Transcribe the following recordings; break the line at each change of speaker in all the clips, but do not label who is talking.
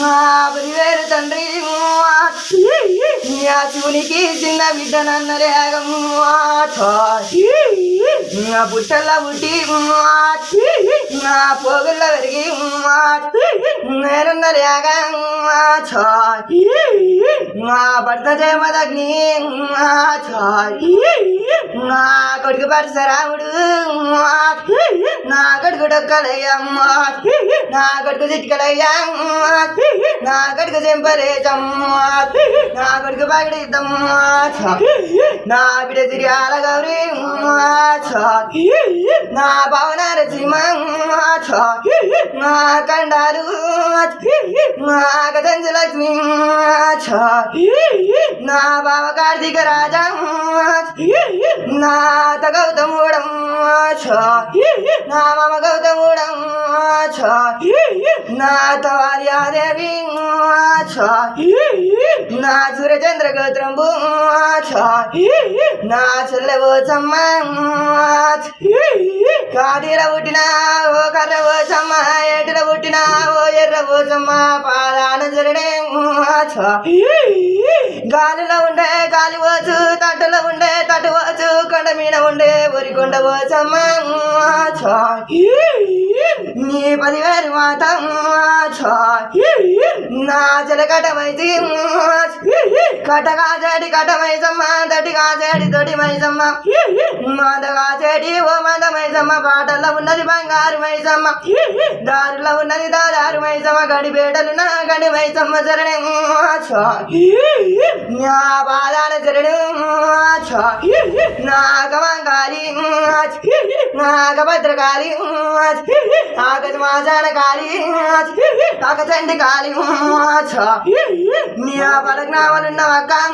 మా పురివేరు తండ్రి ఆ శివునికి చిన్న బిడ్డ నన్న రేగము ఆ పుట్టల పుట్టి ఆ పోగుల పెరిగి నేనున్న రేగం భర్త జయమదగ్ని నా కొడుకు పరశరాముడు నా కొడుకు డొక్కలయ్యమ్మ నా కొడుకు చిట్కలయ్యమ్మ నా కొడుకు చెంపరేజమ్మ నా కొడుకు పగడిద్దమ్మ నా బిడ్డ తిరిగి గౌరీ నా భవన రచిమ నా కండారు నా గదంజ లక్ష్మి నా బావ కార్తీక రాజా నా త గౌతముడం నా మామ గౌతముడం నా తవార్యాదేవి నా సూర్యచంద్ర గోత్రంబు నా చెల్లెవోచమ్మ కాదిర పుట్టినా ఓ కర్ర పోచమ్మ ఏటిన పుట్టినా ఓ ఎర్ర పోసమ్మ పాదాన జరడే గాలిలో ఉండే గాలి పోచు తట్టులో ఉండే తట్టు పోచు కొండ మీద ఉండే ఒరి కొండ పోచమ్మ నీ పదివేలు మాత నా జలకటమైతి కటకాజడి కటమైసమ్మ తటి కాజడి తొడి మైసమ్మ మాద కాజడి ఓ మంద మైసమ్మ పాటల్లో ఉన్నది బంగారు మైసమ్మ దారిలో ఉన్నది దాదారు మైసమ్మ గడి బేడలు నా గడి మైసమ్మ చరణి నా పాదాల చరణు నాగమంగాలి नागभद्र काली नागजमा काली नागचंड काली निया पलग्नावल नवकं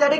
चढ़